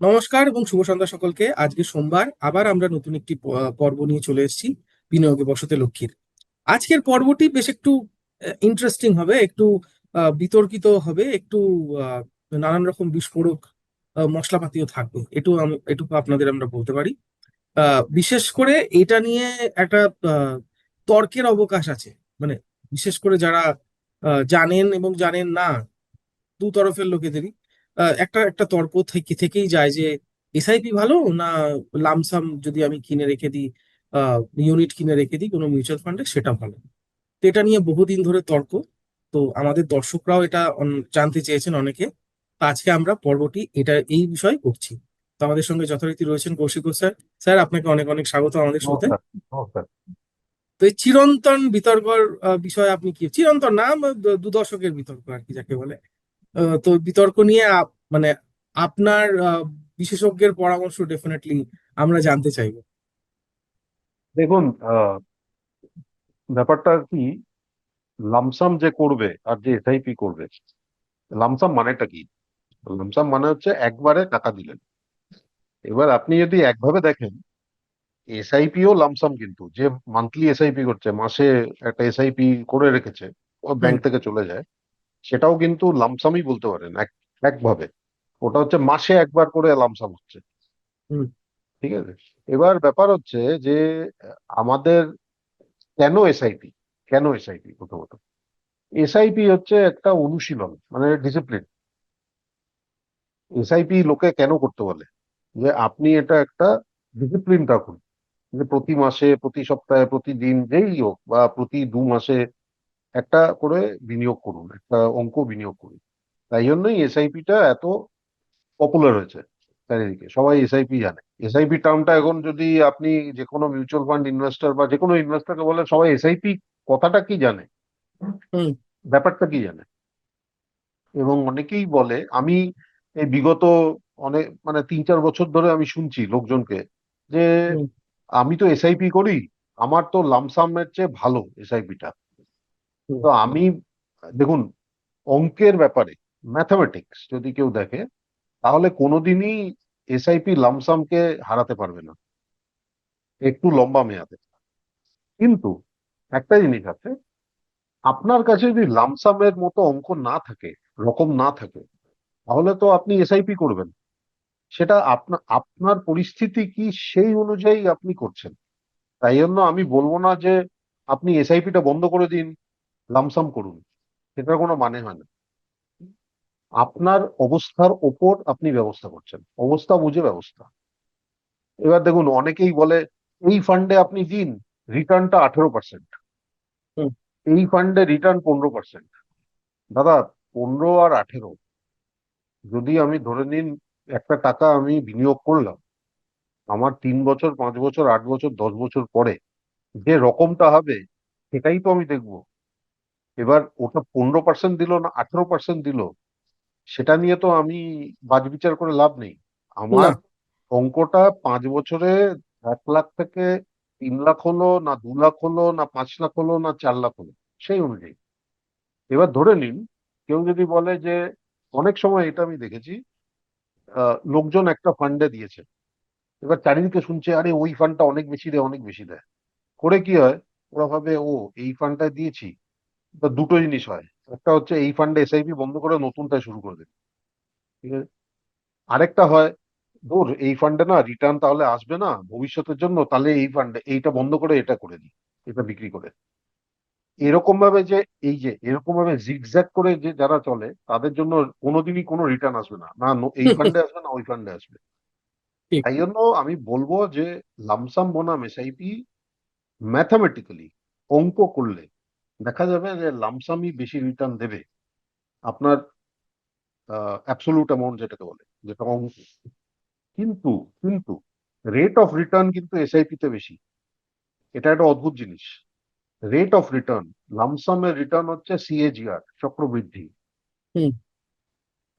নমস্কার এবং শুভ সন্ধ্যা সকলকে। আজকে সোমবার, আবার আমরা নতুন একটি পর্ব নিয়ে চলে এসেছি, বিনিয়োগে বসতে লক্ষ্মীর। আজকের পর্বটি বেশ একটু ইন্টারেস্টিং হবে, একটু বিতর্কিত হবে, একটু নানান রকম বিস্ফোরক মশলাপাতিও থাকবে। এটু এটুকু আপনাদের আমরা বলতে পারি। বিশেষ করে এটা নিয়ে একটা তর্কের অবকাশ আছে। মানে বিশেষ করে যারা জানেন এবং জানেন না, দু তরফের লোকেদেরই একটা একটা তর্ক থেকে থেকেই যায় যে এসআইপি ভালো না লামসাম যদি আমি কিনে রেখে দিই ইউনিট কিনে রেখে দিই কোনো মিউচুয়াল ফান্ডে সেটা ভালো। তো এটা নিয়ে বহুদিন ধরে তর্ক। তো আমাদের দর্শকরাও এটা জানতে চেয়েছেন অনেকে। তো আজকে আমরা পর্বটি এটা এই বিষয়ে করছি। তো আমাদের সঙ্গে যথারীতি রয়েছেন কৌশিক স্যার। স্যার আপনাকে অনেক অনেক স্বাগত আমাদের শোতে নমস্কার তো এই চিরন্তন বিতর্কর বিষয়ে আপনি কি চিরন্তন না দু দশকের বিতর্ক আর কি যাকে বলে। আহ, তো বিতর্ক নিয়ে মানে আপনার বিশেষজ্ঞের পরামর্শ ডেফিনেটলি আমরা জানতে চাইব। দেখুন ব্যাপারটা কি? লামসাম যে করবে আর যে এসআইপি করবে লামসাম মানেটা কি? লামসাম মানে হচ্ছে একবারে টাকা দিলেন। এবার আপনি যদি একভাবে দেখেন এসআইপিও লামসাম কিন্তু যে মান্থলি এসআইপি করছে মাসে একটা এসআইপি করে রেখেছে ও ব্যাংক থেকে চলে যায় সেটাও কিন্তু লামসামই বলতে পারেন এক একভাবে। ওটা হচ্ছে মাসে একবার করে লামসাম হচ্ছে। ঠিক আছে? এবার ব্যাপার হচ্ছে যে আমাদের কেন এসআইপি কেন এসআইপি প্রথমত? এসআইপি হচ্ছে একটা অনুশীলন মানে ডিসিপ্লিন এসআইপি লোকে কেন করতে বলে? যে আপনি এটা একটা ডিসিপ্লিন রাখুন। যে প্রতি মাসে প্রতি সপ্তাহে প্রতিদিন যেই হোক বা প্রতি দু মাসে একটা করে বিনিয়োগ করুন একটা অঙ্ক বিনিয়োগ করুন। তাই জন্যই এসআইপিটা এত পপুলার হয়েছে চারিদিকে সবাই এসআইপি জানে। এসআইপি টার্মটা এখন যদি আপনি যে কোনো মিউচুয়াল ফান্ড ইনভেস্টর বা যে কোনো ইনভেস্টরকে বলে সবাই এসআইপি কথাটা কি জানে? ব্যাপারটা কি জানে? এবং অনেকেই বলে আমি এই বিগত অনেক মানে তিন চার বছর ধরে আমি শুনছি লোকজনকে যে আমি তো এসআইপি করি আমার তো লামসামের চেয়ে ভালো এসআইপিটা তো আমি দেখুন অঙ্কের ব্যাপারে ম্যাথামেটিক্স যদি কেউ দেখে তাহলে কোনোদিনই এসআইপি লামসামকে হারাতে পারবে না। একটু লম্বা মেয়াদে। কিন্তু একটা জিনিস আছে, আপনার কাছে যদি লামসামের মতো অঙ্ক না থাকে, রকম না থাকে, তাহলে তো আপনি এসআইপি করবেন। সেটা আপনার আপনার পরিস্থিতি কি সেই অনুযায়ী আপনি করছেন। তাই জন্য আমি বলব না যে আপনি এসআইপিটা বন্ধ করে দিন লামসাম করুন। সেটার কোনো মানে হয় না। আপনার অবস্থার ওপর আপনি ব্যবস্থা করছেন। অবস্থা বুঝে ব্যবস্থা। এবার দেখুন অনেকেই বলে এই ফান্ডে আপনি দিন রিটার্নটা আঠেরো পার্সেন্ট এই ফান্ডে রিটার্ন পনেরো পার্সেন্ট দাদা পনেরো আর আঠেরো যদি আমি ধরে নিন একটা টাকা আমি বিনিয়োগ করলাম আমার তিন বছর পাঁচ বছর আট বছর দশ বছর পরে যে রকমটা হবে সেটাই তো আমি দেখব। এবার ওটা পনেরো পার্সেন্ট দিল না আঠেরো পার্সেন্ট দিল সেটা নিয়ে তো আমি বাজ বিচার করে লাভ নেই। আমার অঙ্কটা পাঁচ বছরে এক লাখ থেকে তিন লাখ হলো না দু লাখ হলো না পাঁচ লাখ হলো না চার লাখ হলো সেই অনুযায়ী। এবার ধরে নিন কেউ যদি বলে যে অনেক সময় এটা আমি দেখেছি আহ, লোকজন একটা ফান্ডে দিয়েছে। এবার চারিদিকে শুনছে আরে ওই ফান্ডটা অনেক বেশি দেয় অনেক বেশি দেয়। করে কি হয়? ওরা ভাবে ও এই ফান্ডটা দিয়েছি। দুটো জিনিস হয়। একটা হচ্ছে এই ফান্ডে এসআইপি বন্ধ করে নতুনটা শুরু করে দেবে। ঠিক আছে? আরেকটা হয় ধর এই ফান্ডে না রিটার্ন তাহলে আসবে না ভবিষ্যতের জন্য তাহলে এই ফান্ডে এইটা বন্ধ করে এটা করে দিই এটা বিক্রি করে। এরকম ভাবে যে এই যে এরকম ভাবে জিগজ্যাগ করে যে যারা চলে তাদের জন্য কোনোদিনই কোনো রিটার্ন আসবে না। না এই ফান্ডে আসবে না ওই ফান্ডে আসবে। তাই জন্য আমি বলব যে লামসাম বনাম এসআইপি ম্যাথামেটিক্যালি অঙ্ক করলে দেখা যাবে যে লামসামই বেশি রিটার্ন দেবে আপনার অ্যাবসোলুট অ্যামাউন্ট যেটাকে বলে যেটা অঙ্ক কিন্তু কিন্তু রেট অফ রিটার্ন কিন্তু এসআইপি তে বেশি। এটা একটা অদ্ভুত জিনিস। রেট অফ রিটার্ন লামসামের রিটার্ন হচ্ছে সিএজিআর চক্রবৃদ্ধি। হুম।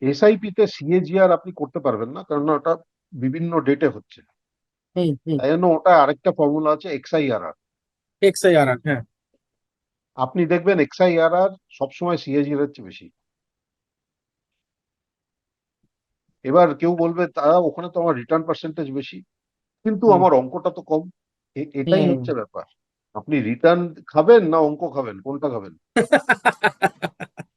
এসআইপি তে সিএজিআর আপনি করতে পারবেন না কারণ ওটা বিভিন্ন ডেটে হচ্ছে। তাই জন্য ওটা আরেকটা ফর্মুলা আছে এক্সআইআরআর এক্সআইআর হ্যাঁ। আপনি দেখবেন এক্সআইআরআর সবসময় সিএজিআর এর চেয়ে বেশি। এবার কেউ বলবে তারা ওখানে তো আমার রিটার্ন পার্সেন্টেজ বেশি। কিন্তু আমার অঙ্কটা তো কম। এটাই হচ্ছে ব্যাপার। আপনি রিটার্ন খাবেন না অঙ্ক খাবেন? কোনটা খাবেন?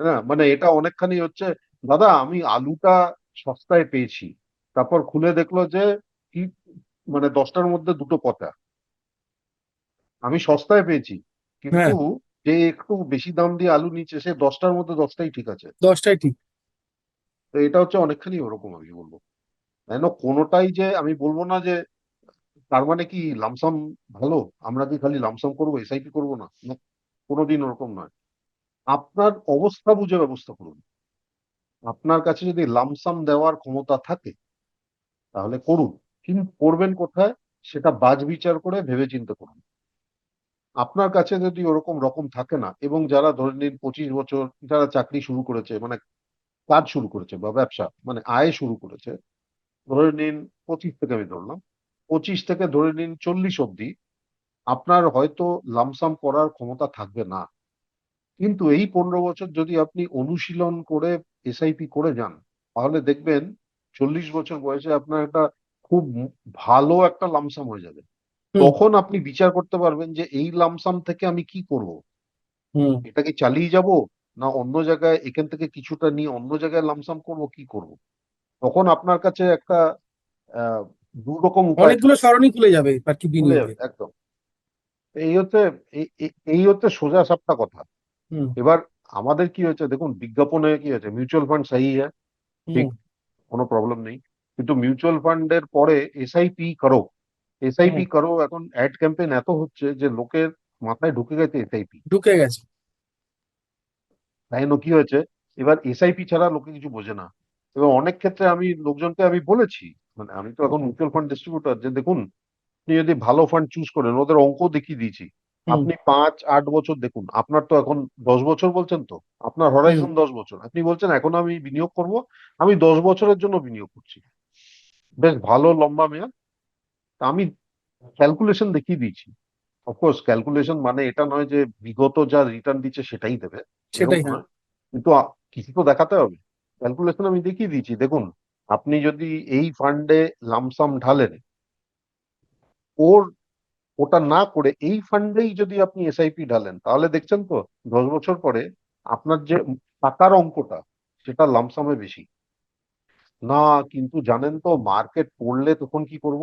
না মানে এটা অনেকখানি হচ্ছে দাদা আমি আলুটা সস্তায় পেয়েছি। তারপর খুলে দেখল যে কি মানে দশটার মধ্যে দুটো পচা। আমি সস্তায় পেয়েছি। কিন্তু যে একটু বেশি দাম দিয়ে আলু নিচ্ছে সে দশটার মধ্যে দশটাই ঠিক আছে। দশটাই ঠিক। তো এটা হচ্ছে অনেকখানি ওরকম আমি বলব। তাই না কোনোটাই যে আমি বলব না যে তার মানে কি লামসাম ভালো? আমরা কি খালি লামসাম করব এসআইপি করব না? না, কোনোদিন ওরকম নয়। আপনার অবস্থা বুঝে ব্যবস্থা করুন। আপনার কাছে যদি লামসাম দেওয়ার ক্ষমতা থাকে তাহলে করুন। কিন্তু করবেন কোথায়? সেটা বাজ বিচার করে ভেবে চিন্তে করুন। আপনার কাছে যদি ওরকম রকম থাকে না, এবং যারা ধরে নিন পঁচিশ বছর যারা চাকরি শুরু করেছে মানে কাজ শুরু করেছে বা ব্যবসা মানে আয় শুরু করেছে, ধরে নিন পঁচিশ থেকে আমি ধরলাম, পঁচিশ থেকে ধরে নিন চল্লিশ অবধি আপনার হয়তো লামসাম করার ক্ষমতা থাকবে না কিন্তু এই পনেরো বছর যদি আপনি অনুশীলন করে এসআইপি করে যান, তাহলে দেখবেন চল্লিশ বছর বয়সে আপনার একটা খুব ভালো একটা লামসাম হয়ে যাবে। তখন আপনি বিচার করতে পারবেন যে এই লামসাম থেকে আমি কি করব? হুম। এটাকে চালিয়ে যাব না অন্য জায়গায় এখান থেকে কিছুটা নিয়ে অন্য জায়গায় লামসাম করব কি করব? তখন আপনার কাছে একটা আহ দু রকম উপায় অনেকগুলো সরণি খুলে যাবে একদম। এই হচ্ছে এই- হচ্ছে সোজা সাপটা কথা। এবার আমাদের কি হয়েছে দেখুন বিজ্ঞাপনে কি হয়েছে? মিউচুয়াল ফান্ড সাহি হ্যাঁ ঠিক কোনো প্রবলেম নেই। কিন্তু মিউচুয়াল ফান্ডের পরে এসআইপি করো এসআইপি করো এখন অ্যাড ক্যাম্পেইন এত হচ্ছে যে লোকের মাথায় ঢুকে গেছে এসআইপি ঢুকে গেছে। তাই কি হয়েছে? এবার এসআইপি ছাড়া লোকে কিছু বোঝে না। এবং অনেক ক্ষেত্রে আমি লোকজনকে আমি বলেছি মানে আমি তো এখন মিউচুয়াল ফান্ড ডিস্ট্রিবিউটর যে দেখুন আপনি যদি ভালো ফান্ড চুজ করেন ওদের অঙ্ক দেখিয়ে দিয়েছি। আপনি পাঁচ আট বছর দেখুন আপনার তো এখন দশ বছর বলছেন তো আপনার হরাইজন দশ বছর। আপনি বলছেন এখন আমি বিনিয়োগ করব আমি দশ বছরের জন্য বিনিয়োগ করছি। বেশ ভালো লম্বা মেয়াদ। আমি ক্যালকুলেশন দেখিয়ে দিয়েছি। অফকোর্স ক্যালকুলেশন মানে এটা নয় যে বিগত যা রিটার্ন দিচ্ছে সেটাই দেবে। সেটাই। কিন্তু কিছু তো দেখাতে হবে? ক্যালকুলেশন আমি দেখিয়ে দিয়েছি। দেখুন আপনি যদি এই ফান্ডে লামসাম ঢালেন ওর ওটা না করে এই ফান্ডেই যদি আপনি এসআইপি ঢালেন তাহলে দেখছেন তো দশ বছর পরে আপনার যে টাকার অঙ্কটা সেটা লামসামে বেশি। না কিন্তু জানেন তো মার্কেট পড়লে তখন কি করব?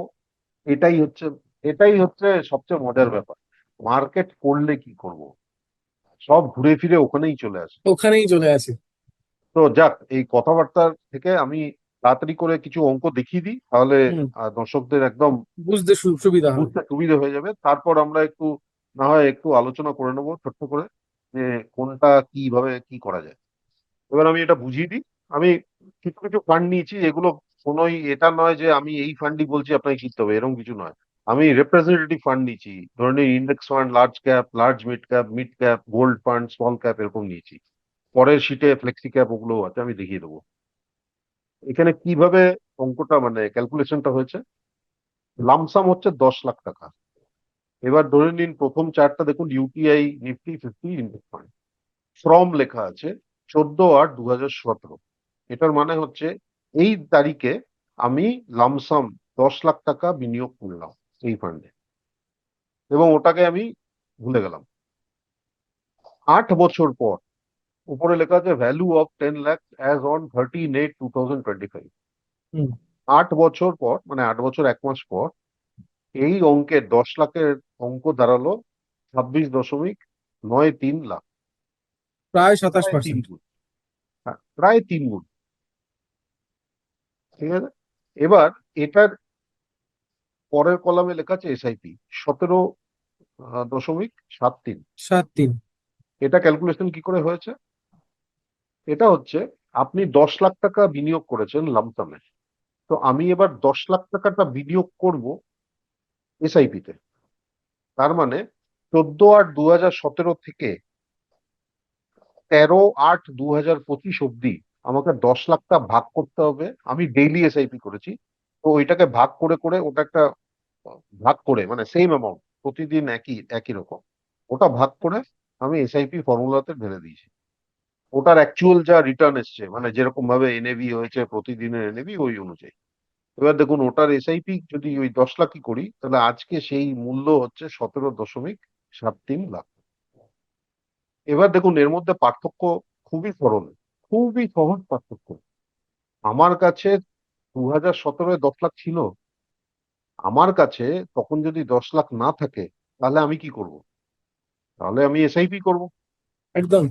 এটাই হচ্ছে এটাই হচ্ছে সবচেয়ে মজার ব্যাপার। মার্কেট করলে কি করব? সব ঘুরে ফিরে ওখানেই চলে আসে। ওখানেই চলে আসে। তো যাক এই কথাবার্তার থেকে আমি তাড়াতাড়ি করে কিছু অঙ্ক দেখিয়ে দিই তাহলে। দর্শকদের একদম বুঝতে সুবিধা বুঝতে সুবিধা হয়ে যাবে। তারপর আমরা একটু না হয় একটু আলোচনা করে নেব ছোট্ট করে যে কোনটা কীভাবে কি করা যায়। এবার আমি এটা বুঝিয়ে দিই। আমি কিছু কিছু ফান্ড নিয়েছি এগুলো কোনোই এটা নয় যে আমি এই ফান্ডই বলছি, আপনাকে কিনতে হবে, এরকম কিছু নয়। আমি রিপ্রেজেন্টেটিভ ফান্ড নিয়েছি ধরনের index fund large cap large mid cap mid cap gold fund small cap এরকম নিয়েছি। পরের শিটে ফ্লেক্সি ক্যাপ ওগুলো আছে, আমি দেখিয়ে দেবো। এখানে কীভাবে অঙ্কটা মানে ক্যালকুলেশনটা হয়েছে? লামসাম হচ্ছে দশ লাখ টাকা। এবার ধরে নিন প্রথম চারটা, দেখুন UTI Nifty fifty index fund from লেখা আছে, চোদ্দ আট দু হাজার সতেরো। এটার মানে হচ্ছে এই তারিখে আমি লামসাম দশ লাখ টাকা বিনিয়োগ করলাম এই ফান্ডে এবং ওটাকে আমি ভুলে গেলাম। আট বছর পর উপরে লেখা আছে value of ten lakh as on thirteen eight two thousand twenty five আট বছর পর মানে আট বছর এক মাস পর এই অঙ্কের দশ লাখের অঙ্ক দাঁড়াল ছাব্বিশ দশমিক নয় তিন লাখ। প্রায় সাতাশ পার্সেন্ট হ্যাঁ, প্রায় তিন গুণ। ঠিক আছে? এবার এটার পরের কলামে লেখা আছে এসআইপি সতেরো দশমিক সাত তিন। সাত তিন। এটা ক্যালকুলেশন কি করে হয়েছে? এটা হচ্ছে আপনি দশ লাখ টাকা বিনিয়োগ করেছেন লামসামে তো আমি এবার দশ লাখ টাকাটা বিনিয়োগ করব এসআইপি তে। তার মানে চোদ্দ আট দু হাজার সতেরো থেকে তেরো আট দু হাজার পঁচিশ অব্দি আমাকে দশ লাখটা ভাগ করতে হবে। আমি ডেইলি এসআইপি করেছি। তো ওইটাকে ভাগ করে করে ওটা একটা, ভাগ করে মানে সেম অ্যামাউন্ট প্রতিদিন একই একই রকম। ওটা ভাগ করে আমি এসআইপি ফর্মুলাতে ঢেলে দিয়েছি। ওটার অ্যাকচুয়াল যা রিটার্ন এসছে মানে যেরকম ভাবে এনএভি হয়েছে, প্রতিদিনের এনএভি ওই অনুযায়ী। এবার দেখুন, ওটার এসআইপি যদি ওই দশ লাখই করি, তাহলে আজকে সেই মূল্য হচ্ছে সতেরো দশমিক সাত তিন লাখ। এবার দেখুন, এর মধ্যে পার্থক্য খুবই সরল। খুবই সহজ পার্থক্য। আমার কাছে দু হাজার সতেরোয় দশ লাখ ছিল। আমার কাছে তখন যদি দশ লাখ না থাকে তাহলে আমি কি করব? তাহলে আমি এসআইপি করব। একদম।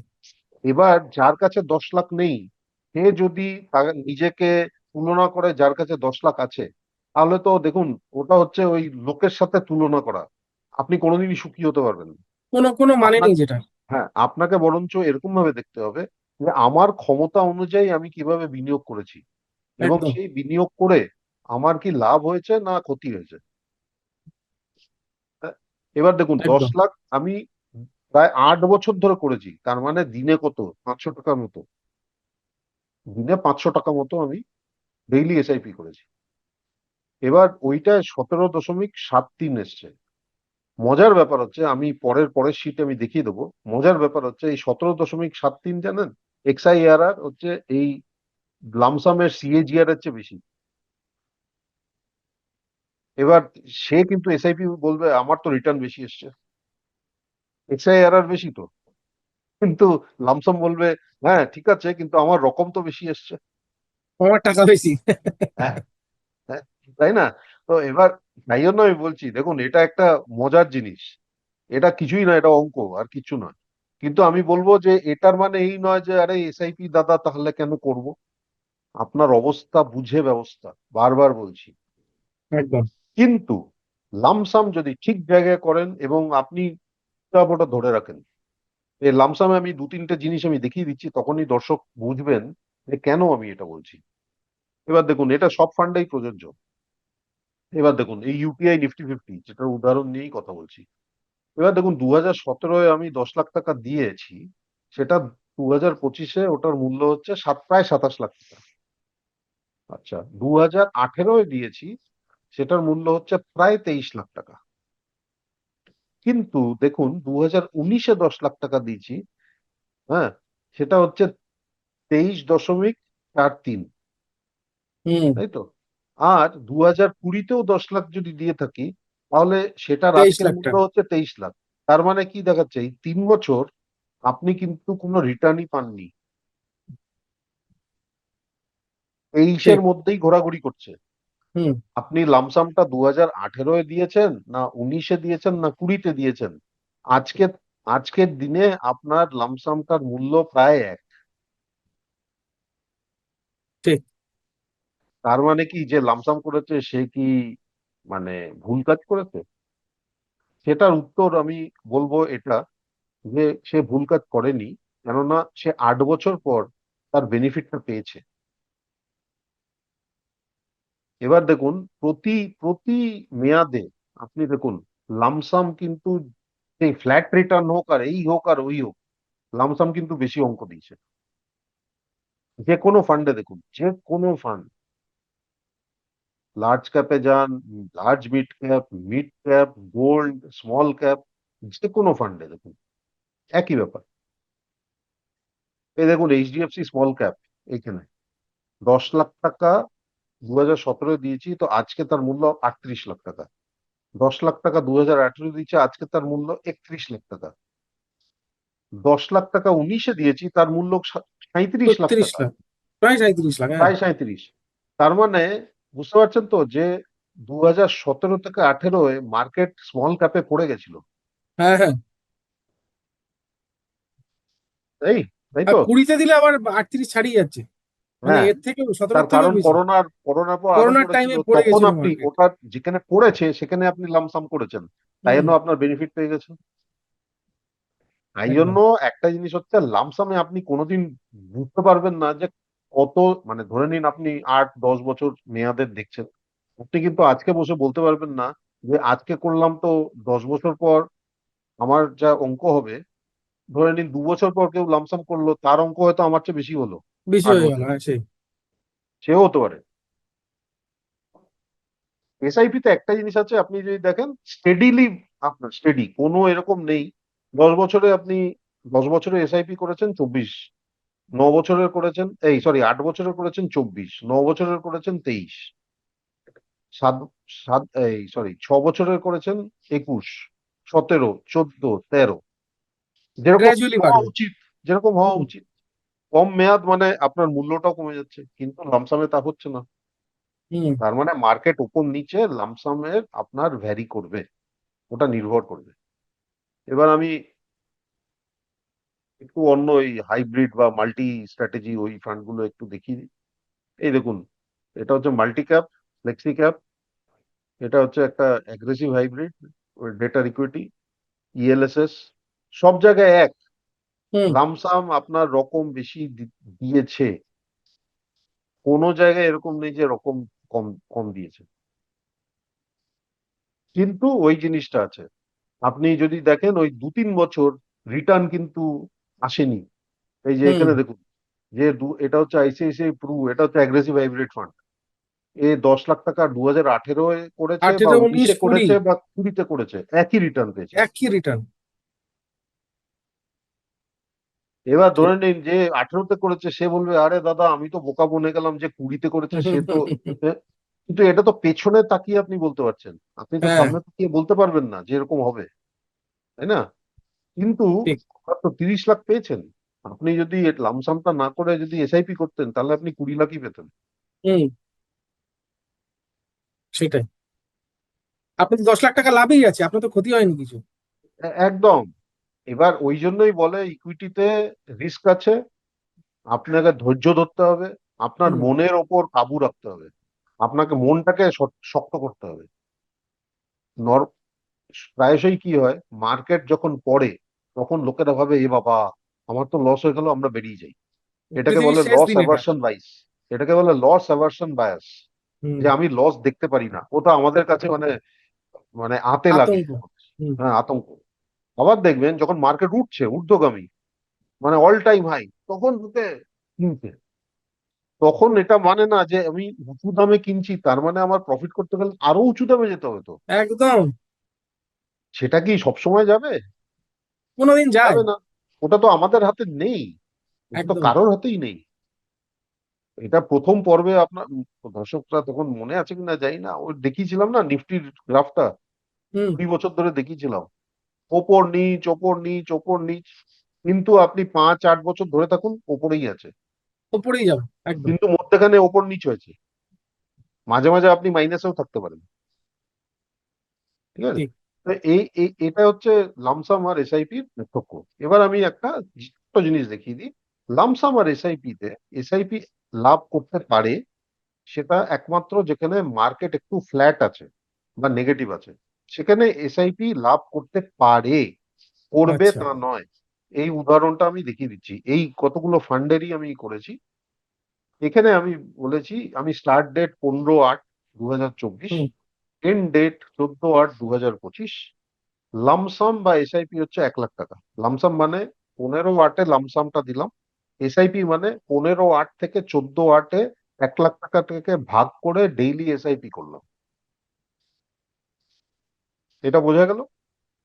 এবার যার কাছে দশ লাখ নেই সে যদি নিজেকে তুলনা করে যার কাছে দশ লাখ আছে তাহলে তো দেখুন ওটা হচ্ছে ওই লোকের সাথে তুলনা করা। আপনি কোনোদিনই সুখী হতে পারবেন না। কোনো কোনো মানে নেই যেটা। হ্যাঁ আপনাকে বরঞ্চ এরকম ভাবে দেখতে হবে যে আমার ক্ষমতা অনুযায়ী আমি কীভাবে বিনিয়োগ করেছি? এবং সেই বিনিয়োগ করে আমার কি লাভ হয়েছে না ক্ষতি হয়েছে? হ্যাঁ, এবার দেখুন দশ লাখ আমি প্রায় আট বছর ধরে করেছি তার মানে দিনে কত? পাঁচশো টাকার মতো। দিনে পাঁচশো টাকা মতো আমি ডেইলি এসআইপি করেছি। এবার ওইটায় সতেরো দশমিক সাত তিন এসছে। মজার ব্যাপার হচ্ছে আমি পরের পরের শীটে আমি দেখিয়ে দেবো। মজার ব্যাপার হচ্ছে এই সতেরো দশমিক সাত তিন জানেন? এক্সআইআরআর হচ্ছে এই লামসামের সিএজিআর এর চেয়ে বেশি। এবার সে কিন্তু এসআইপি বলবে আমার তো রিটার্ন বেশি এসছে। এক্সআইআরআর বেশি তো। কিন্তু লামসাম বলবে হ্যাঁ ঠিক আছে কিন্তু আমার রকম তো বেশি এসছে। আমার টাকা বেশি। তাই না? তো এবার তাই জন্য আমি বলছি দেখুন এটা একটা মজার জিনিস। এটা কিছুই না এটা অঙ্ক আর কিছু নয়। কিন্তু আমি বলব যে এটার মানে এই নয় যে আরে এসআইপি দাদা তাহলে কেন করব? আপনার অবস্থা বুঝে ব্যবস্থা বারবার বলছি। একদম। কিন্তু লামসাম যদি ঠিক জায়গায় করেন এবং আপনি ওটা ধরে রাখেন। এই লামসামে আমি দু তিনটে জিনিস আমি দেখিয়ে দিচ্ছি তখনই দর্শক বুঝবেন যে কেন আমি এটা বলছি। এবার দেখুন এটা সব ফান্ডেই প্রযোজ্য। এবার দেখুন এই ইউপিআই নিফটি ফিফটি যেটার উদাহরণ নিয়েই কথা বলছি। এবার দেখুন দু হাজার সতেরোয় আমি দশ লাখ টাকা দিয়েছি সেটা দু হাজার পঁচিশে ওটার মূল্য হচ্ছে সাত প্রায় সাতাশ লাখ টাকা। আচ্ছা দু হাজার আঠেরোয় দিয়েছি সেটার মূল্য হচ্ছে প্রায় তেইশ লাখ টাকা। কিন্তু দেখুন দু হাজার উনিশে দশ লাখ টাকা দিয়েছি হ্যাঁ সেটা হচ্ছে তেইশ দশমিক চার তিন। তাই তো? আর দু হাজার কুড়িতেও দশ লাখ যদি দিয়ে থাকি তাহলে 23 মূল্য হচ্ছে তেইশ লাখ। তার মানে কি দেখাচ্ছে? এই তিন বছর আপনি কিন্তু কোনো রিটার্নই পাননি। তেইশের মধ্যেই ঘোরাঘুরি করছে। আপনি লামসামটা দু হাজার আঠেরোয় দিয়েছেন না উনিশে দিয়েছেন না কুড়িতে দিয়েছেন। আজকে আজকের দিনে আপনার লামসামটার মূল্য প্রায় এক। ঠিক। তার মানে কি যে লামসাম করেছে সে কি মানে ভুল কাজ করেছে? সেটার উত্তর আমি বলব এটা যে সে ভুল কাজ করেনি, কেননা সে আট বছর পর তার বেনিফিটটা পেয়েছে। এবার দেখুন, প্রতি প্রতি মেয়াদে আপনি দেখুন লামসাম কিন্তু সেই ফ্ল্যাট রিটার্ন হোক আর এই হোক আর ওই হোক লামসাম কিন্তু বেশি অঙ্ক দিয়েছে। যে কোনো ফান্ডে দেখুন, যে কোনো ফান্ড লার্জ ক্যাপে যান large mid cap mid cap gold small cap যে কোনো ফান্ডে দেখুন একই ব্যাপার। এই দেখুন এইচডিএফসি স্মল ক্যাপ এইখানে দশ লাখ টাকা দু হাজার সতেরোয় দিয়েছি তো আজকে তার মূল্য আটত্রিশ লাখ টাকা। দশ লাখ টাকা দু হাজার আঠেরো দিয়েছি আজকে তার মূল্য একত্রিশ লাখ টাকা। দশ লাখ টাকা উনিশে দিয়েছি তার মূল্য সাঁত্রিশ লাখ টাকা। প্রায় সাঁত্রিশ লাখ হ্যাঁ। প্রায় সাঁত্রিশ তার মানে বুঝতে পারছেন তো যে দু হাজার সতেরো থেকে আঠেরোয় মার্কেট স্মল ক্যাপে পড়ে গেছিল? হ্যাঁ হ্যাঁ। তাই তাই তো? কুড়িতে দিলে আবার আটত্রিশ ছাড়িয়ে যাচ্ছে। মানে হ্যাঁ। এর থেকে তার কারণ বেশি। করোনার করোনার পর করোনার টাইমে পড়ে গেছিল আপনি ওটা যেখানে পড়েছে সেখানে আপনি লামসাম করেছেন। তাই জন্য আপনার বেনিফিট পেয়ে গেছেন। তাই জন্য একটা জিনিস হচ্ছে লামসামে আপনি কোনোদিন বুঝতে পারবেন না যে কত মানে ধরে নিন আপনি আট দশ বছর মেয়াদের দেখছেন আপনি কিন্তু আজকে বসে বলতে পারবেন না যে আজকে করলাম তো দশ বছর পর আমার যা অঙ্ক হবে ধরে নিন দু বছর পর কেউ লামসাম করল তার অঙ্ক হয়তো আমার চেয়ে বেশি হলো। হয়ে সেও হতে পারে। এসআইপি তে একটা জিনিস আছে আপনি যদি দেখেন স্টেডিলি আপনার স্টেডি কোনো এরকম নেই। দশ বছরে আপনি দশ বছরে এসআইপি করেছেন চব্বিশ ন বছরের করেছেন এই সরি আট বছরের করেছেন চব্বিশ ন বছরের করেছেন তেইশ সাত সাত এই সরি ছ বছরের করেছেন একুশ সতেরো চোদ্দ তেরো। যেরকম হওয়া উচিত যেরকম হওয়া উচিত। কম মেয়াদ মানে আপনার মূল্যটাও কমে যাচ্ছে কিন্তু লামসামে তা হচ্ছে না। তার মানে মার্কেট উপর নিচে লামসামের আপনার ভ্যারি করবে ওটা নির্ভর করবে। এবার আমি একটু অন্য এই হাইব্রিড বা মাল্টি স্ট্র্যাটেজি ওই ফান্ডগুলো একটু দেখিয়ে দিই। এই দেখুন এটা হচ্ছে মাল্টি ক্যাপ ফ্লেক্সি ক্যাপ এটা হচ্ছে একটা অ্যাগ্রেসিভ হাইব্রিড ডেটার ইকুইটি ইএলএসএস সব জায়গায় এক। লামসাম আপনার রকম বেশি দিয়েছে। কোনো জায়গায় এরকম নেই যে রকম কম কম দিয়েছে। কিন্তু ওই জিনিসটা আছে। আপনি যদি দেখেন ওই দু তিন বছর রিটার্ন কিন্তু আসেনি। এই যে এখানে দেখুন যে এটা হচ্ছে আইসিআইসিআই প্রু এটা হচ্ছে অ্যাগ্রেসিভ হাইব্রিড ফান্ড এ দশ লাখ টাকা দু হাজার আঠেরো করেছে বা উনিশে করেছে বা কুড়িতে করেছে একই রিটার্ন পেয়েছে। একই রিটার্ন এবার ধরে নিন যে আঠেরোতে করেছে সে বলবে আরে দাদা আমি তো বোকা বনে গেলাম যে কুড়িতে করেছে সে তো কিন্তু এটা তো পেছনে তাকিয়ে আপনি বলতে পারছেন। আপনি তো হ্যাঁ। সামনে তাকিয়ে বলতে পারবেন না যে এরকম হবে। তাই না? কিন্তু তো তিরিশ লাখ পেয়েছেন। আপনি যদি লামসামটা না করে যদি এসআইপি করতেন তাহলে আপনি কুড়ি লাখই পেতেন। হুম। সেটাই। আপনি তো দশ লাখ টাকা লাভই আছে আপনার তো ক্ষতি হয়নি কিছু। একদম। এবার ওই জন্যই বলে ইকুইটিতে রিস্ক আছে আপনাকে ধৈর্য ধরতে হবে আপনার মনের ওপর কাবু রাখতে হবে। আপনাকে মনটাকে শক্ত করতে হবে। নর প্রায়শই কি হয় মার্কেট যখন পড়ে তখন লোকেরা ভাবে এ বাবা আমার তো লস হয়ে গেল আমরা বেরিয়ে যাই। এটাকে বলে লস। অ্যাভার্সন বাইস এটাকে বলে লস অ্যাভার্সন বায়াস যে আমি লস দেখতে পারি না। ওটা আমাদের কাছে মানে মানে আতে লাগে। হ্যাঁ আতঙ্ক। আবার দেখবেন যখন মার্কেট উঠছে ঊর্ধ্বগামী মানে অল টাইম হাই তখন ঢুকে কিনছে তখন এটা মানে না যে আমি উঁচু দামে কিনছি তার মানে আমার প্রফিট করতে গেলে আরও উঁচু দামে যেতে হবে তো? একদম। সেটা কি সবসময় যাবে? কোনোদিন যায়। যাবে না। ওটা তো আমাদের হাতে নেই। ওটা তো একদম। কারোর হাতেই নেই। এটা প্রথম পর্বে আপনার দর্শকরা তখন মনে আছে কিনা জানি না। ওই দেখিয়েছিলাম না নিফটির গ্রাফটা? হুম। কুড়ি বছর ধরে দেখিয়েছিলাম। ওপর নিচ ওপর নিচ ওপর নিচ। কিন্তু আপনি পাঁচ আট বছর ধরে থাকুন ওপরেই আছে। ওপরেই যাবে একদম। কিন্তু মধ্যখানে ওপর নিচ হয়েছে। মাঝে মাঝে আপনি মাইনাসেও থাকতে পারেন। ঠিক আছে? ঠিক। তো এই এটা হচ্ছে লামসাম আর এসআইপির পার্থক্য। এবার আমি একটা ছোট্ট জিনিস দেখিয়ে দিই। লামসাম আর এসআইপি তে এসআইপি লাভ করতে পারে সেটা একমাত্র যেখানে মার্কেট একটু ফ্ল্যাট আছে বা নেগেটিভ আছে। সেখানে এসআইপি লাভ করতে পারে করবে আচ্ছা। তা নয়। এই উদাহরণটা আমি দেখিয়ে দিচ্ছি। এই কতগুলো ফান্ডেরই আমি করেছি। এখানে আমি বলেছি আমি স্টার্ট ডেট পনেরো আট দু হাজার চব্বিশ। এন্ড ডেট চোদ্দ আট দু হাজার পঁচিশ লামসাম বা এসআইপি হচ্ছে এক লাখ টাকা। লামসাম মানে পনেরো আটে লামসামটা দিলাম। এসআইপি মানে পনেরো আট থেকে চোদ্দ আটে এক লাখ টাকা থেকে ভাগ করে ডেইলি এসআইপি করলাম। এটা বোঝা গেল?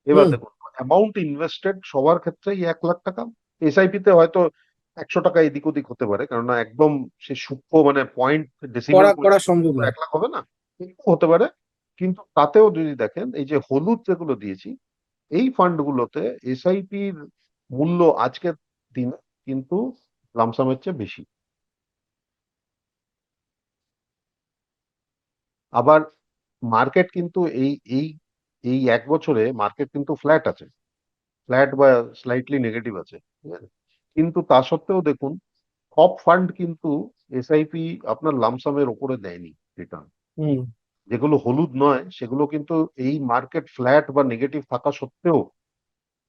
এবার দেখুন অ্যামাউন্ট ইনভেস্টেড সবার ক্ষেত্রেই এক লাখ টাকা। এসআইপি তে হয়তো একশো টাকা এদিক ওদিক হতে পারে কেননা একদম সে সূক্ষ্ম মানে পয়েন্ট করা করা সম্ভব এক লাখ হবে না। একটু হতে পারে কিন্তু তাতেও যদি দেখেন, এই যে হলুদ যেগুলো দিয়েছি, এই ফান্ড গুলোতে এসআইপির মূল্য আজকের দিনে কিন্তু লামসামের চেয়ে বেশি। আবার মার্কেট কিন্তু এই এই এই এক বছরে মার্কেট কিন্তু ফ্ল্যাট আছে। ফ্ল্যাট বা স্লাইটলি নেগেটিভ আছে, ঠিক আছে? কিন্তু তা সত্ত্বেও দেখুন টপ ফান্ড কিন্তু এসআইপি আপনার লামসামের ওপরে দেয়নি রিটার্ন যেগুলো হলুদ নয় সেগুলো কিন্তু এই মার্কেট ফ্ল্যাট বা নেগেটিভ থাকা সত্ত্বেও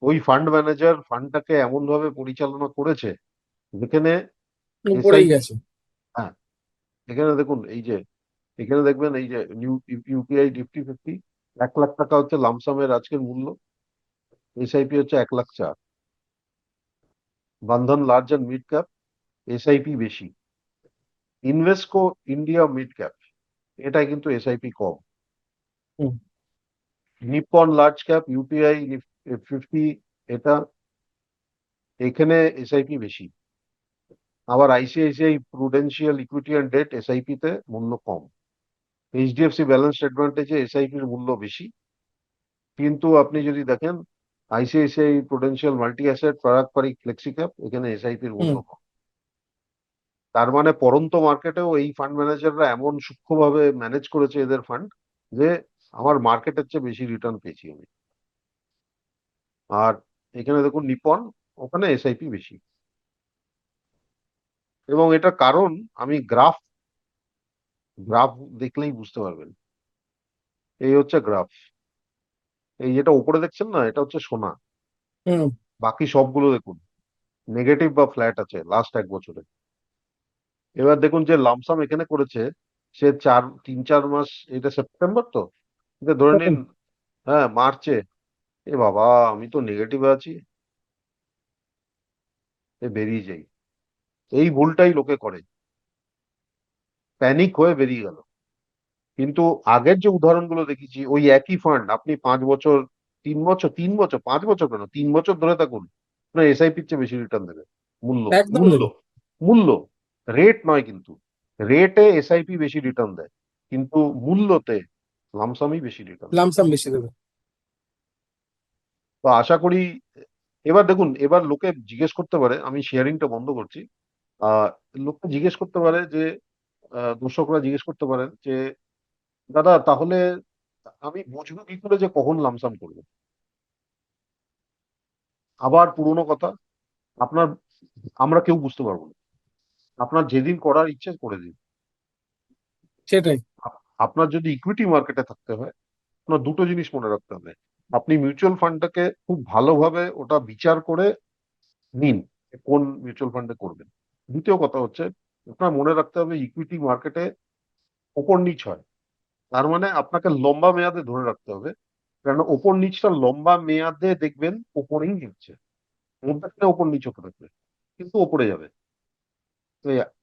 ওই ফান্ড ম্যানেজার ফান্ডটাকে এমন ভাবে পরিচালনা করেছে যেখানে হ্যাঁ এখানে দেখুন এই যে এখানে দেখবেন এই যে ইউপিআই নিফটি ফিফটি এক লাখ টাকা হচ্ছে লামসামের আজকের মূল্য এসআইপি হচ্ছে এক লাখ চার। Bandhan large and mid cap SIP বেশি। ইনভেস্কো ইন্ডিয়া মিড ক্যাপ এটাই কিন্তু এসআইপি কম। Nippon large cap UPI fifty এটা এখানে এসআইপি বেশি। আবার ICICI Prudential equity and debt SIP তে মূল্য কম। এইচডিএফসি ব্যালেন্স অ্যাডভান্টেজে এসআইপির মূল্য বেশি। কিন্তু আপনি যদি দেখেন আইসিআইসিআই প্রুডেন্সিয়াল মাল্টি অ্যাসেট পারাকপারিক ফ্লেক্সি ক্যাপ এখানে এসআইপির মূল্য কম। তার মানে পরন্ত মার্কেটেও এই ফান্ড ম্যানেজাররা এমন সূক্ষ্মভাবে ম্যানেজ করেছে এদের ফান্ড যে আমার মার্কেটের চেয়ে বেশি রিটার্ন পেয়েছি আমি। আর এখানে দেখুন নিপন ওখানে এসআইপি বেশি। এবং এটার কারণ আমি গ্রাফ গ্রাফ দেখলেই বুঝতে পারবেন। এই হচ্ছে গ্রাফ এই যেটা উপরে দেখছেন না এটা হচ্ছে সোনা। হুম। বাকি সবগুলো দেখুন নেগেটিভ বা ফ্ল্যাট আছে লাস্ট এক বছরে। এবার দেখুন যে লামসাম এখানে করেছে সে চার তিন চার মাস এটা সেপ্টেম্বর তো? ধরে নিন হ্যাঁ মার্চে এ। বাবা আমি তো নেগেটিভে আছি। এ বেরিয়ে যাই। এই ভুলটাই লোকে করে। প্যানিক হয়ে বেরিয়ে গেল। কিন্তু আগের যে উদাহরণগুলো দেখেছি ওই একই ফান্ড আপনি পাঁচ বছর তিন বছর তিন বছর পাঁচ বছর কেন? তিন বছর ধরে থাকুন। আপনার এসআইপির চেয়ে বেশি রিটার্ন দেবে। মূল্য। মূল্য। মূল্য। রেট নয় কিন্তু। রেটে এসআইপি বেশি রিটার্ন দেয় কিন্তু মূল্যতে লামসামই বেশি রিটার্ন লামসাম বেশি দেবে। তো আশা করি এবার দেখুন এবার লোকে জিজ্ঞেস করতে পারে আমি শেয়ারিংটা বন্ধ করছি। লোককে জিজ্ঞেস করতে পারে যে দর্শকরা জিজ্ঞেস করতে পারেন যে দাদা তাহলে আমি বুঝব কি করে যে কখন লামসাম করব? আবার পুরোনো কথা আপনার আমরা কেউ বুঝতে পারব না। আপনার যেদিন করার ইচ্ছে করে দিন। সেটাই। আপনার যদি ইকুইটি মার্কেটে থাকতে হয় আপনার দুটো জিনিস মনে রাখতে হবে। আপনি মিউচুয়াল ফান্ডটাকে খুব ভালোভাবে ওটা বিচার করে নিন কোন মিউচুয়াল ফান্ডে করবেন। দ্বিতীয় কথা হচ্ছে আপনার মনে রাখতে হবে ইকুইটি মার্কেটে ওপর নিচ হয়। তার মানে আপনাকে লম্বা মেয়াদে ধরে রাখতে হবে। কারণ ওপর নিচটা লম্বা মেয়াদে দেখবেন ওপরেই নিচ্ছে। মধ্যখানে ওপর নিচ হতে থাকবে। কিন্তু ওপরে যাবে।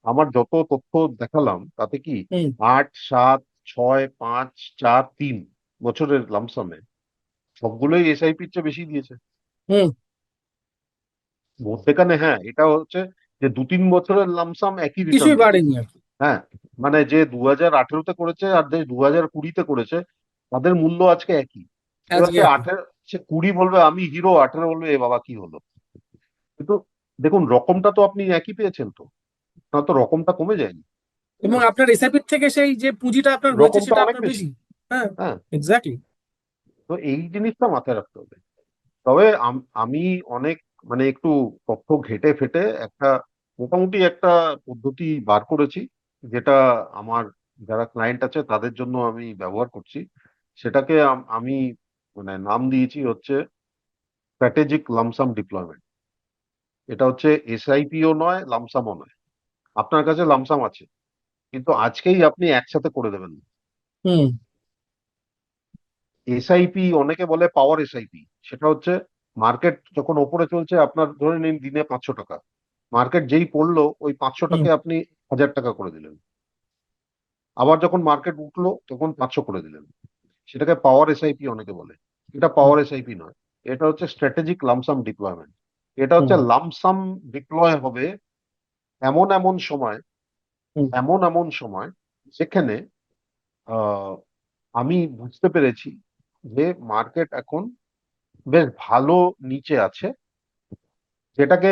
আমার যত তথ্য দেখালাম তাতে কি আট সাত ছয় পাঁচ চার তিন বছরের লামসামে সবগুলোই এসআইপির চেয়ে বেশি দিয়েছে। মধ্যেখানে হ্যাঁ এটা হচ্ছে যে দু তিন বছরের লামসাম একই কিছুই রিটার্ন বাড়েনি হ্যাঁ মানে যে দু হাজার আঠেরোতে করেছে আর যে দু হাজার কুড়িতে করেছে তাদের মূল্য আজকে একই। আঠেরো সে কুড়ি বলবে আমি হিরো আঠেরো বলবে এ বাবা কি হলো? কিন্তু দেখুন রকমটা তো আপনি একই পেয়েছেন তো। না তো রকমটা কমে যায়নি। এবং আপনার এসআইপির থেকে সেই যে পুঁজিটা আপনার রয়েছে সেটা আপনার বেশি। হ্যাঁ হ্যাঁ। এক্স্যাক্টলি তো এই জিনিসটা মাথায় রাখতে হবে। তবে আমি অনেক মানে একটু তথ্য ঘেটে ফেটে একটা মোটামুটি একটা পদ্ধতি বার করেছি যেটা আমার যারা ক্লায়েন্ট আছে তাদের জন্য আমি ব্যবহার করছি। সেটাকে আমি মানে নাম দিয়েছি হচ্ছে স্ট্র্যাটেজিক লামসাম ডিপ্লয়মেন্ট এটা হচ্ছে এসআইপিও নয় লামসামও নয়। আপনার কাছে লামসাম আছে। কিন্তু আজকেই আপনি একসাথে করে দেবেন হুম। এসআইপি অনেকে বলে পাওয়ার এসআইপি সেটা হচ্ছে মার্কেট যখন ওপরে চলছে আপনার ধরে নিন দিনে পাঁচশো টাকা। মার্কেট যেই পড়ল ওই পাঁচশো টাকা আপনি হাজার টাকা করে দিলেন। আবার যখন মার্কেট উঠল তখন পাঁচশো করে দিলেন। সেটাকে পাওয়ার এসআইপি অনেকে বলে। এটা পাওয়ার এসআইপি নয়। এটা হচ্ছে স্ট্র্যাটেজিক লামসাম ডিপ্লয়মেন্ট এটা হচ্ছে। লামসাম ডিপ্লয় হবে এমন এমন সময় এমন এমন সময় যেখানে আহ, আমি বুঝতে পেরেছি যে মার্কেট এখন বেশ ভালো নিচে আছে। যেটাকে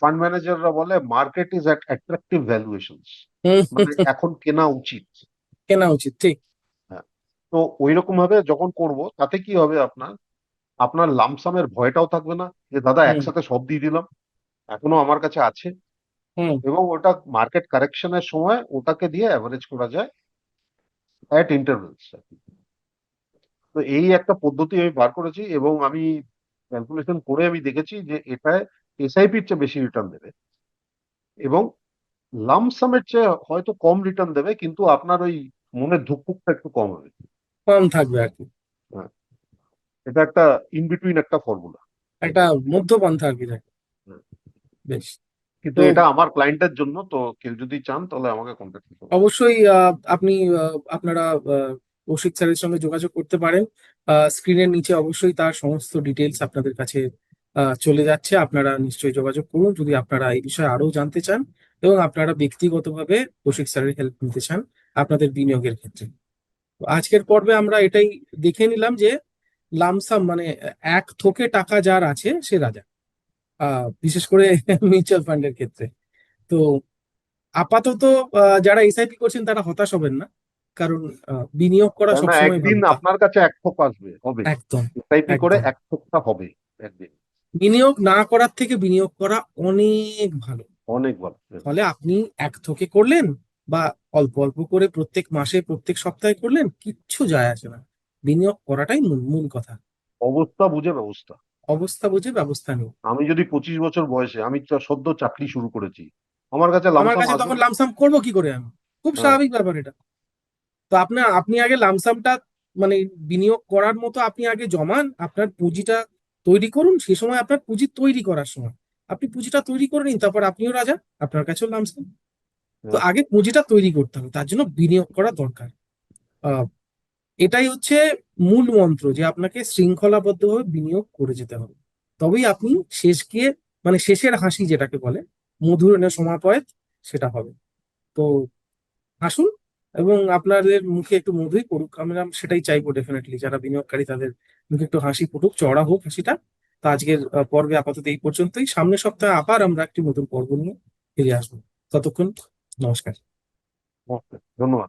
ফান্ড ম্যানেজাররা বলে market is at attractive valuation মানে এখন কেনা উচিত। কেনা উচিত ঠিক। তো ওই রকম ভাবে যখন করব তাতে কি হবে আপনার? আপনার লামসামের ভয়টাও থাকবে না যে দাদা একসাথে সব দিয়ে দিলাম। এখনও আমার কাছে আছে। হুম। এবং ওটা মার্কেট কারেকশনের সময় ওটাকে দিয়ে অ্যাভারেজ করা যায় অ্যাট ইন্টারভেলস তো এই একটা পদ্ধতি আমি বার করেছি এবং আমি ক্যালকুলেশন করে আমি দেখেছি যে এটায় এসআইপির চেয়ে বেশি রিটার্ন দেবে এবং লামসামের চেয়ে হয়তো কম রিটার্ন দেবে কিন্তু আপনার ওই মনের ধুকপুকটা একটু কম হবে। কম থাকবে আর কি। এটা একটা ইন বিটুইন একটা ফর্মুলা একটা মধ্যপন্থা আর কি থাকে। বেশ। কিন্তু এটা আমার ক্লায়েন্টের জন্য তো কেউ যদি চান তাহলে আমাকে কন্ট্যাক্ট করতে অবশ্যই আপনি আপনারা কৌশিক স্যারের সঙ্গে যোগাযোগ করতে পারেন। স্ক্রিনের নিচে অবশ্যই তার সমস্ত ডিটেলস আপনাদের কাছে চলে যাচ্ছে। আপনারা নিশ্চয়ই যোগাযোগ করুন যদি আপনারা এই বিষয়ে আরও জানতে চান এবং আপনারা ব্যক্তিগতভাবে কৌশিক স্যারের হেল্প নিতে চান আপনাদের বিনিয়োগের ক্ষেত্রে। আজকের পর্বে আমরা এটাই দেখে নিলাম যে লামসাম মানে এক থোকে টাকা যার আছে সে রাজা। বিশেষ করে মিউচুয়াল ফান্ডের ক্ষেত্রে। তো আপাতত যারা এসআইপি করছেন তারা হতাশ হবেন না। কারণ বিনিয়োগ করা সবসময় একদিন আপনার কাছে এক থোক আসবে হবে। একদম এসআইপি করে এক থোকটা হবে একদিন। বিনিয়োগ না করার থেকে বিনিয়োগ করা অনেক ভালো। অনেক ভালো ফলে আপনি এক থোকে করলেন বা অল্প অল্প করে প্রত্যেক মাসে প্রত্যেক সপ্তাহে করলেন কিচ্ছু যায় আসে না। বিনিয়োগ করাটাই মূল মূল কথা। অবস্থা বুঝে ব্যবস্থা অবস্থা বুঝে ব্যবস্থা নিন আমি যদি পঁচিশ বছর বয়সে আমি সদ্য চাকরি শুরু করেছি। আমার কাছে আমার কাছে তখন লামসাম করব কি করে আমি? খুব হ্যাঁ। স্বাভাবিক ব্যাপার এটা। তো আপনার আপনি আগে লামসামটা মানে বিনিয়োগ করার মতো আপনি আগে জমান আপনার পুঁজিটা তৈরি করুন সে সময় আপনার পুঁজি তৈরি করার সময়। আপনি পুঁজিটা তৈরি করে নিন তারপর আপনিও রাজা আপনার কাছেও লামসাম তো হ্যাঁ। আগে পুঁজিটা তৈরি করতে হবে তার জন্য বিনিয়োগ করা দরকার। আহ, এটাই হচ্ছে মূল মন্ত্র যে আপনাকে শৃঙ্খলাবদ্ধভাবে বিনিয়োগ করে যেতে হবে। তবেই আপনি শেষকে মানে শেষের হাসি যেটাকে বলে, মধুর সমাপয়েত, সেটা হবে। তো হাসুন এবং আপনাদের মুখে একটু মধুই পড়ুক। আমরা সেটাই চাইব ডেফিনেটলি যারা বিনিয়োগকারী, তাদের মুখে একটু হাসি ফুটুক, চড়া হোক হাসিটা। তো আজকের পর্বে আপাতত এই পর্যন্তই। সামনের সপ্তাহে আবার আমরা একটি নতুন পর্ব নিয়ে ফিরে আসব। ততক্ষণ নমস্কার। ধন্যবাদ।